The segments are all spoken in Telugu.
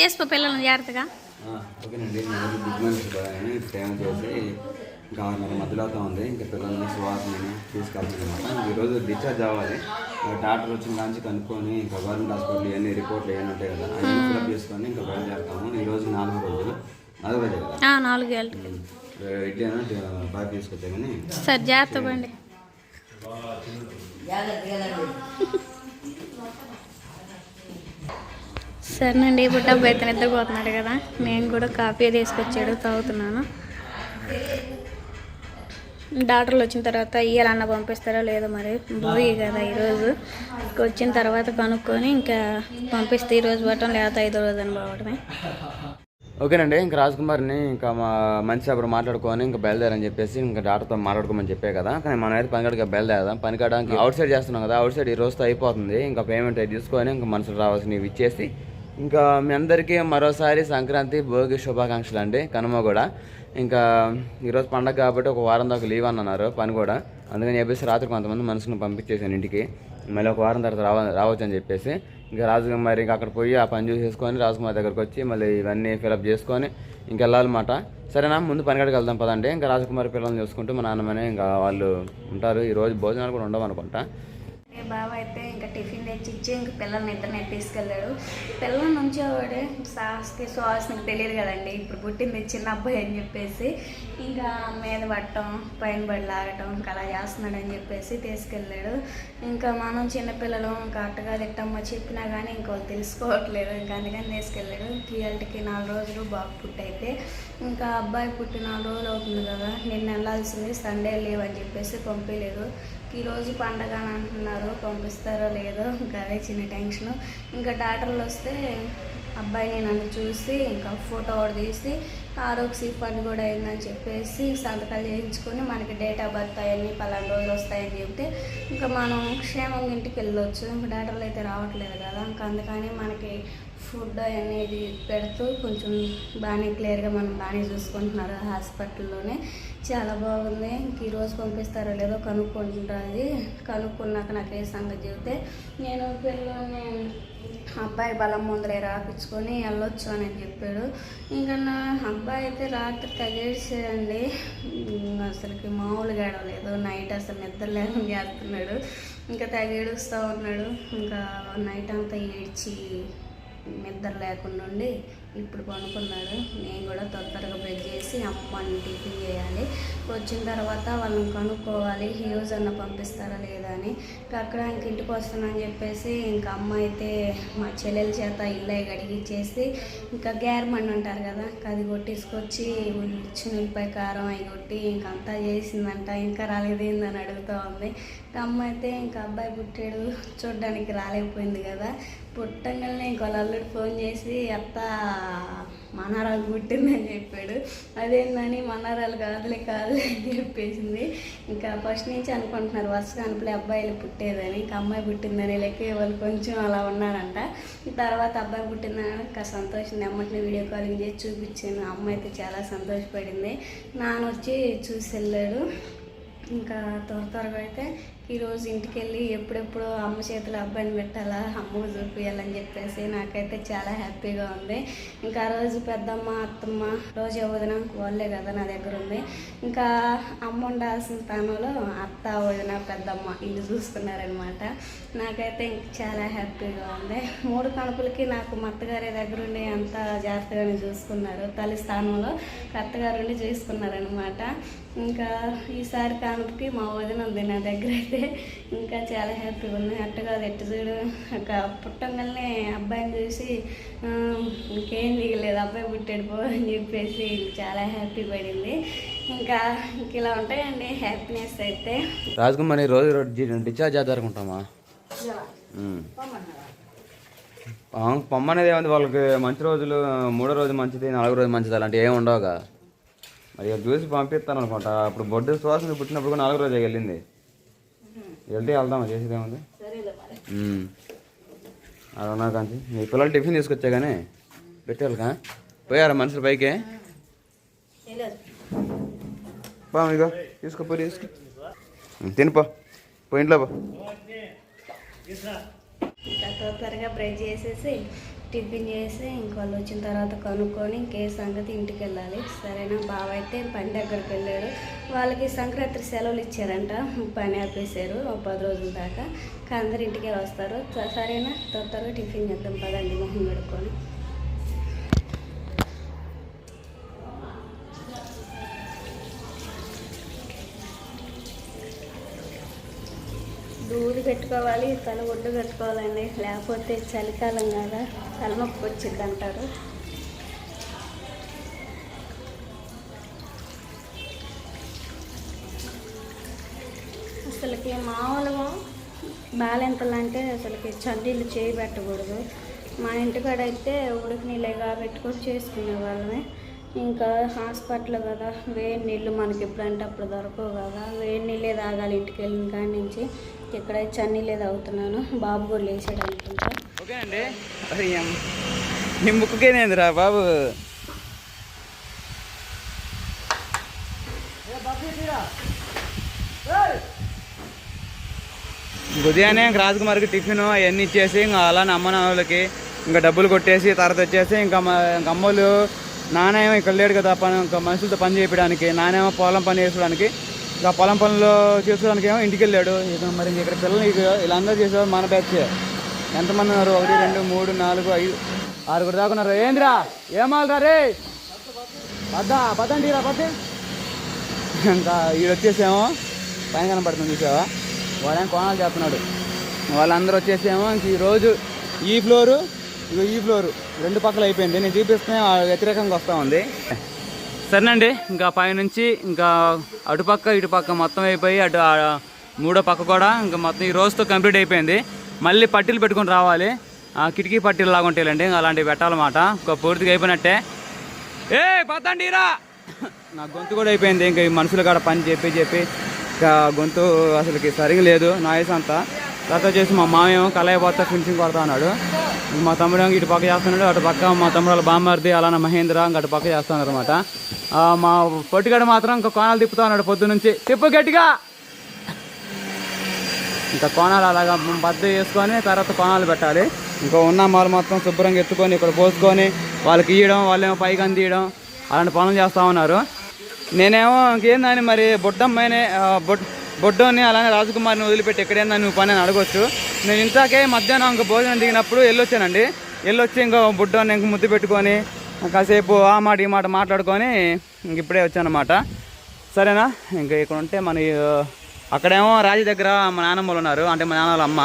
తీసుకో పిల్లల్ని జాగ్రత్తగా. ఓకేనండి. నేను బిగ్ మనిషి బాగానే టైం చేసి ఇంకా ఆరున్నర మధ్యలో అవుతా ఉంది. ఇంకా పిల్లల్ని సువాసనని తీసుకెళ్తాను అనమాట ఈరోజు డిశ్చార్జ్ అవ్వాలి. డాక్టర్ వచ్చిన కాంచి కనుక్కొని ఇంకా గవర్నమెంట్ హాస్పిటల్ ఇవన్నీ రిపోర్ట్లు ఏమైనా ఉంటాయి కదా అవి ఫిల్అప్ చేసుకొని ఇంకా బయలుదేరుతాము. ఈ రోజు నాలుగు రోజులు. నాలుగు రోజులు కదా? నాలుగు ఇడ్లీనా బాగా తీసుకొచ్చా కానీ సరే జాగ్రత్త పండి సరేనండి బుట్టబ్బు అయితే నిద్రపోతున్నాడు కదా. నేను కూడా కాఫీ తీసుకొచ్చాడు తాగుతున్నాను. డాక్టర్లు వచ్చిన తర్వాత ఇయ్యాలన్న పంపిస్తారో లేదో మరి భూయి కదా ఈరోజు. వచ్చిన తర్వాత కనుక్కొని ఇంకా పంపిస్తే ఈరోజు పోవటం లేకపోతే ఐదో రోజు అని పోవటమే ఓకేనండి ఇంకా రాజ్ కుమార్ని ఇంకా మా మంచి అప్పుడు మాట్లాడుకొని ఇంకా బయలుదేరని చెప్పేసి ఇంకా డాక్టర్తో మాట్లాడుకోమని చెప్పే కదా. కానీ మనం అయితే పనికాడికి బయలుదేరదాం. పనికాడడానికి అవుట్ సైడ్ చేస్తున్నాం కదా అవుట్ సైడ్ ఈ రోజుతో అయిపోతుంది. ఇంకా పేమెంట్ అయితే తీసుకొని ఇంకా మనసుకు రావాల్సినవి ఇచ్చేసి ఇంకా మీ అందరికీ మరోసారి సంక్రాంతి భోగి శుభాకాంక్షలు అండి. కనుమ కూడా. ఇంకా ఈరోజు పండగ కాబట్టి ఒక వారం దాకా లీవ్ అన్నారు పని కూడా. అందుకని చెప్పేసి రాత్రి కొంతమంది మనుషులను పంపించేసాను ఇంటికి. మళ్ళీ ఒక వారం తర్వాత రావ రావచ్చు అని చెప్పేసి. ఇంకా రాజకుమారి ఇంకా అక్కడ పోయి ఆ పని చూసేసుకొని రాజకుమారి దగ్గరకు వచ్చి మళ్ళీ ఇవన్నీ ఫిలప్ చేసుకొని ఇంకా వెళ్ళాలన్నమాట. సరేనా? ముందు పనిగడికి వెళ్దాం పదండి. ఇంకా రాజకుమారి పిల్లల్ని చూసుకుంటూ మా నాన్నమనే ఇంకా వాళ్ళు ఉంటారు. ఈరోజు భోజనాలు కూడా ఉండవు అనుకుంటా. బావ అయితే ఇంకా టిఫిన్ తెచ్చిచ్చి ఇంక పిల్లల్ని ఇద్దరిని తీసుకెళ్ళాడు పిల్లల నుంచి వాడే సాస్కి శ్వాసకి తెలియదు కదండి. ఇప్పుడు పుట్టింది చిన్న అబ్బాయి అని చెప్పేసి ఇంకా మీద పట్టడం పైన పడి లాగటం ఇంకా అలా చేస్తున్నాడని చెప్పేసి తీసుకెళ్ళాడు. ఇంకా మనం చిన్నపిల్లలు ఇంకా అట్టగా తిట్టమ్మ చెప్పినా కానీ ఇంకో తెలుసుకోవట్లేదు. ఇంకా అందుకని తీసుకెళ్ళాడు. ఇవాళకి నాలుగు రోజులు బాబు పుట్టయితే ఇంకా అబ్బాయి పుట్టి నాలుగు రోజులు అవుతుంది కదా. నేను వెళ్ళాల్సింది సండే లేవు అని చెప్పేసి పంపించలేదు ఈరోజు పండగ అని అంటున్నారు. పంపిస్తారో లేదో ఇంకా అదే చిన్న టెన్షన్. ఇంకా డాక్టర్లు వస్తే అబ్బాయిని నన్ను చూసి ఇంకా ఫోటో ఒకటి తీసి ఆరోగ్య పని కూడా అయిందని చెప్పేసి సంతకాలు చేయించుకొని మనకి డేట్ ఆఫ్ బర్త్ అవన్నీ పలానా రోజులు వస్తాయని చెప్తే ఇంకా మనం క్షేమంగా ఇంటికి వెళ్ళొచ్చు. ఇంకా డాక్టర్లు అయితే రావట్లేదు కదా. ఇంకా అందుకని మనకి ఫుడ్ అనేది పెడుతూ కొంచెం బాగానే క్లియర్గా మనం బాగానే చూసుకుంటున్నారు హాస్పిటల్లోనే. చాలా బాగుంది. ఇంక ఈరోజు పంపిస్తారో లేదో కనుక్కుంటుంది. కనుక్కున్నాక నాకు ఏ సంగతి చెబితే నేను పిల్లల్ని అబ్బాయి బలం ముందరే రాపించుకొని వెళ్ళొచ్చు అని చెప్పాడు. ఇంకా నా అబ్బాయి అయితే రాత్రి తగేసేయండి. అసలుకి మామూలుగా ఏడవలేదు. నైట్ అసలు నిద్ర లేకుండా చేస్తున్నాడు. ఇంకా తగేడుస్తూ ఉన్నాడు. ఇంకా నైట్ అంతా ఏడ్చి నిద్ర లేకుండా ఉండి ఇప్పుడు పనుకున్నాడు నేను కూడా తొందరగా బ్రెడ్ చేసి అమ్మని టిఫిన్ చేయాలి. వచ్చిన తర్వాత వాళ్ళని కనుక్కోవాలి. హీరోస్ అన్న పంపిస్తారా లేదా అని. ఇంకా అక్కడ ఇంక ఇంటికి వస్తానని చెప్పేసి ఇంకా అమ్మ అయితే మా చెల్లెల చేత ఇల్లు కడిగిచ్చేసి ఇంకా గ్యార్మన్ అంటారు కదా అది కొట్టేసుకొచ్చి ఉల్లిపాయ కారం అవి కొట్టి ఇంక అంతా చేసిందంట. ఇంకా రాలేదేందని అడుగుతూ ఉంది. ఇంకా అమ్మ అయితే ఇంకా అబ్బాయి పుట్టాడు చూడడానికి రాలేకపోయింది కదా. పుట్టంగానే ఇంకో అల్లుడు ఫోన్ చేసి అత్త మనారాలు పుట్టిందని చెప్పాడు. అదేందని మనారాలు కాదులే కాదులే అని చెప్పేసింది. ఇంకా ఫస్ట్ నుంచి అనుకుంటున్నారు వరుసగా అనుకులే అబ్బాయిలు పుట్టేదని ఇంకా అమ్మాయి పుట్టిందని లెక్క వాళ్ళు కొంచెం అలా ఉన్నారంట. తర్వాత అబ్బాయి పుట్టిందని ఇంకా సంతోషం అమ్మటిని వీడియో కాలింగ్ చేసి చూపించాను. అమ్మాయి అయితే చాలా సంతోషపడింది. నాన్న వచ్చి చూసి వెళ్ళాడు. ఇంకా త్వర త్వరగా అయితే ఈరోజు ఇంటికి వెళ్ళి ఎప్పుడెప్పుడు అమ్మ చేతిలో అబ్బాయిని పెట్టాలా అమ్మకు చూపించాలని చెప్పేసి నాకైతే చాలా హ్యాపీగా ఉంది. ఇంకా ఆ రోజు పెద్దమ్మ అత్తమ్మ రోజు వదిన వాళ్ళే కదా నా దగ్గర ఉంది. ఇంకా అమ్మ ఉండాల్సిన స్థానంలో అత్త వదిన పెద్దమ్మ ఇల్లు చూసుకున్నారనమాట నాకైతే ఇంక చాలా హ్యాపీగా ఉంది. మూడు కణుపులకి నాకు మత్తగారి దగ్గర ఉండి అంత జాగ్రత్తగానే చూసుకున్నారు. తల్లి స్థానంలో అత్తగారు ఉండి చూసుకున్నారనమాట ఇంకా ఈసారి కానుపుకి మా వదిన ఉంది నా దగ్గర అయితే ఇంకా చాలా హ్యాపీగా ఉంది అట్టగా ఎట్టు చూడు ఒక పుట్టంగానే అబ్బాయిని చూసి "ఆ, ఇంకేం దిగలేదు అబ్బాయి పుట్టాడు పో అని చెప్పేసి చాలా హ్యాపీ పడింది. ఇంకా ఇంక ఇలా ఉంటాయండి హ్యాపీనెస్ అయితే. రాజకుమారి రోజు డిశ్చార్జ్ చేద్దారనుకుంటామా పొమ్మనేది ఏముంది? వాళ్ళకి మంచి రోజులు మూడో రోజు మంచిది నాలుగో రోజు మంచిది అలాంటివి ఏమి ఉండవుగా. మరి చూసి పంపిస్తాను అనుకుంటా. అప్పుడు బొడ్డు శ్వాస పుట్టినప్పుడు కూడా నాలుగో రోజు వెళ్ళింది. వెళ్తే వెళ్దామా? చేసేది ఏముంది? ఉమ్. అలా ఉన్నా కానీ మీ పిల్లలు టిఫిన్ తీసుకొచ్చా కానీ పెట్టాలికా పోయారా మనుషులు పైకి? బా ఇగో తీసుకో పోయి తీసుకో. తినిపో పోయి ఇంట్లో పో. ఇంకా త్వర త్వరగా బ్రష్ చేసేసి టిఫిన్ చేసి ఇంక వచ్చిన తర్వాత కనుక్కొని ఇంకే సంగతి ఇంటికి వెళ్ళాలి సరేనా బావ అయితే పని దగ్గరికి వెళ్ళాడు. వాళ్ళకి సంక్రాంతి సెలవులు ఇచ్చారంట. పని ఆపేశారు ఒక పది రోజుల దాకా. అందరు ఇంటికి వస్తారు. సరేనా తొందరగా టిఫిన్ చేద్దాం పదండి మొహం కడుక్కొని. దూది పెట్టుకోవాలి తల ఒడ్డు పెట్టుకోవాలండి. లేకపోతే చలికాలం కదా తలనొప్పి వచ్చింది అంటారు. అసలుకి మామూలుగా బాలెంతలు అంటే అసలుకి చన్నీళ్ళు చేయి పెట్టకూడదు. మా ఇంటికాడ అయితే ఉడికి నీళ్ళగా పెట్టుకొని చేసుకునే వాళ్ళమే. ఇంకా హాస్పిటల్ కదా వేడి నీళ్ళు మనకి ఎప్పుడంటే అప్పుడు దొరకవు కదా. వేడి నీళ్ళే తాగాలి ఇంటికి వెళ్ళిన కాడి నుంచి. ఇక్కడ చన్నీళ్ళే తాగుతున్నాను బాబు కూడా లేచాడు అనుకుంటా. ఓకే అండి నీ ముక్కుకేనేందిరా బాబు? ఉదయాన్నే ఇంక రాజకుమార్కి టిఫిన్ అవన్నీ ఇచ్చేసి ఇంకా అలానే అమ్మ నాన్నలకి ఇంకా డబ్బులు కొట్టేసి తర్వాత వచ్చేసి ఇంకా ఇంకా అమ్మలు నానేమో ఇక్కడ లేడు కదా పని ఇంకా మనుషులతో పని చేయడానికి నానేమో పొలం పని చేసుకోవడానికి ఇంకా పొలం పనులు చేసుకోవడానికి ఏమో ఇంటికి వెళ్ళాడు ఇక మరి ఇక్కడ పిల్లలు ఇక వీళ్ళందరూ చేసేవారు మన బ్యాచ్ ఎంతమంది ఉన్నారు? ఒకటి రెండు మూడు నాలుగు ఐదు ఆరుగురు దాకా ఉన్నారు. ఏందిరా? ఏమాలరా రే? పద్దా పద్దండి రా పద్దే. ఇంకా వీడు వచ్చేసేమో పైన కనపడుతుంది చూసావా? వాడేం కోణాలు చేస్తున్నాడు. వాళ్ళందరూ వచ్చేసేమో ఇంక ఈరోజు ఈ ఫ్లోరు ఇక ఈ ఫ్లోరు. రెండు పక్కల అయిపోయింది. నేను చూపిస్తే వ్యతిరేకంగా వస్తూ ఉంది. సరేనండి ఇంకా పైనుంచి ఇంకా అటుపక్క ఇటుపక్క మొత్తం అయిపోయి అటు మూడో పక్క కూడా ఇంకా మొత్తం ఈ రోజుతో కంప్లీట్ అయిపోయింది. మళ్ళీ పట్టీలు పెట్టుకొని రావాలి. ఆ కిటికీ పట్టీలు లాగా ఉంటాయండి ఇంకా అలాంటివి పెట్టాలన్నమాట. ఇంకా పూర్తిగా అయిపోయినట్టే. ఏ పతండిరా నా గొంతు కూడా అయిపోయింది ఇంకా ఈ మనుషులు కాడ పని చెప్పి చెప్పి. ఇంకా గొంతు అసలుకి సరిగా లేదు నాయస్ అంతా. తర్వాత చేసి మా మామేమో కలయపోతా ఫినిషింగ్ కొడతా అన్నాడు. మా తమ్ముడు ఇటు పక్క చేస్తున్నాడు అటు పక్క మా తమ్ముడు వాళ్ళ బామ్మర్ది అలానే మహేంద్ర ఇంకా అటు పక్క చేస్తున్నారు అనమాట మా పొట్టిగాడు మాత్రం ఇంకా కోణాలు తిప్పుతా ఉన్నాడు పొద్దు నుంచి. తిప్పు గట్టిగా. ఇంకా కోణాలు అలాగా బద్ద వేసుకొని తర్వాత కోణాలు పెట్టాలి. ఇంకా ఉన్న మాలు మొత్తం శుభ్రంగా ఎత్తుకొని ఇక్కడ పోసుకొని వాళ్ళకి ఇవ్వడం వాళ్ళేమో పైకి అందియడం అలాంటి పనులు చేస్తూ ఉన్నారు. నేనేమో ఇంకేందని మరి బొడ్డమ్మాయిని బొడ్ బొడ్డోని అలానే రాజకుమారిని వదిలిపెట్టి ఎక్కడైనా నువ్వు పని అని అడగొచ్చు. నేను ఇంతాకే మధ్యాహ్నం ఇంకా భోజనం దిగినప్పుడు వెళ్ళొచ్చానండి వెళ్ళొచ్చి ఇంకో బుడ్డోని ఇంక ముద్దు పెట్టుకొని కాసేపు ఆ మాట ఈ మాట మాట్లాడుకొని ఇంక ఇప్పుడే వచ్చానమాట. సరేనా? ఇంకా ఇక్కడ ఉంటే మన అక్కడేమో రాజు దగ్గర మా నాన్నమ్మలు ఉన్నారు. అంటే మా నాన్న వాళ్ళ అమ్మ.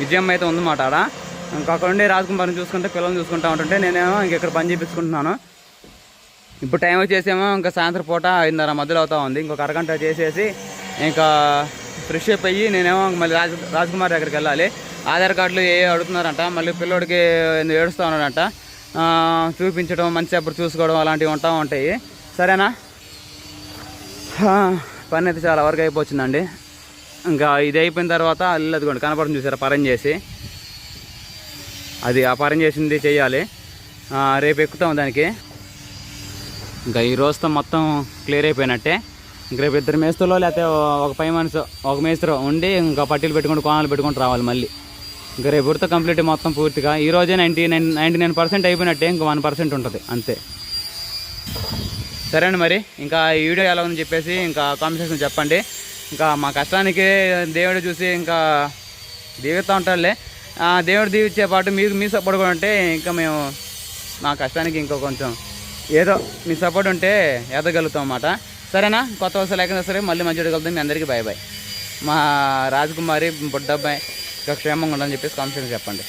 విజయమ్మ అయితే ఉందన్నమాట ఆడ. ఇంకా అక్కడ ఉండి రాజకుమారిని చూసుకుంటే పిల్లల్ని చూసుకుంటా ఉంటుంటే నేనేమో ఇంక ఇక్కడ పని చేపించుకుంటున్నాను. ఇప్పుడు టైం వచ్చేసేమో ఇంకా సాయంత్రం పూట ఐదున్నర మధ్యలో అవుతా ఉంది. ఇంకొక అరగంట చేసేసి ఇంకా ఫ్రెష్ అప్ అయ్యి నేనేమో మళ్ళీ రాజ రాజకుమార్ దగ్గరికి వెళ్ళాలి. ఆధార్ కార్డులు ఏ అడుగుతున్నారంట. మళ్ళీ పిల్లోడికి ఏడుస్తూ ఉన్నాడంట. చూపించడం మంచి అప్పుడు చూసుకోవడం అలాంటివి ఉంటా ఉంటాయి. సరేనా? పని అయితే చాలా వరకు అయిపోతుందండి. ఇంకా ఇది అయిపోయిన తర్వాత అల్లు అదిగోండి కనపడడం చూసారా? పరం చేసి. అది ఆ పరం చేసింది చేయాలి. రేపు ఎక్కుతాం దానికి. ఇంకా ఈ రోజుతో మొత్తం క్లియర్ అయిపోయినట్టే. ఇంక రేపు ఇద్దరు మేస్తులో లేకపోతే ఒక పై మనిషి ఒక మేస్త్రో ఉండి ఇంకా పట్టీలు పెట్టుకుంటూ కోణాలు పెట్టుకుంటూ రావాలి మళ్ళీ. ఇంకా రేపు కంప్లీట్ మొత్తం పూర్తిగా. ఈ రోజే ninety nine ninety nine percent అయిపోయినట్టే ఇంకా వన్ పర్సెంట్ ఉంటుంది. అంతే. సరే అండి మరి. ఇంకా ఈ వీడియో ఎలా ఉందని చెప్పేసి ఇంకా కామెంట్ సెక్షన్ చెప్పండి. ఇంకా మా కష్టానికి దేవుడు చూసి ఇంకా దీవిస్తూ ఉంటాడులే. ఆ, దేవుడు దీవించే పాటు మీకు మీ సపోర్ట్ కూడా ఉంటే ఇంకా మేము మా కష్టానికి ఇంకో కొంచెం ఏదో మీ సపోర్ట్ ఉంటే ఎదగలుగుతాం అన్నమాట. సరేనా? కొత్త వరుస లేకుండా సరే మళ్ళీ మంచిగా కలుద్దాం. మీ అందరికీ బాయ్ బాయ్ మా రాజకుమారి బుడ్డబ్బాయి ఇంకా క్షేమంగా ఉండని చెప్పేసి కాన్ఫిడెన్స్ చెప్పండి.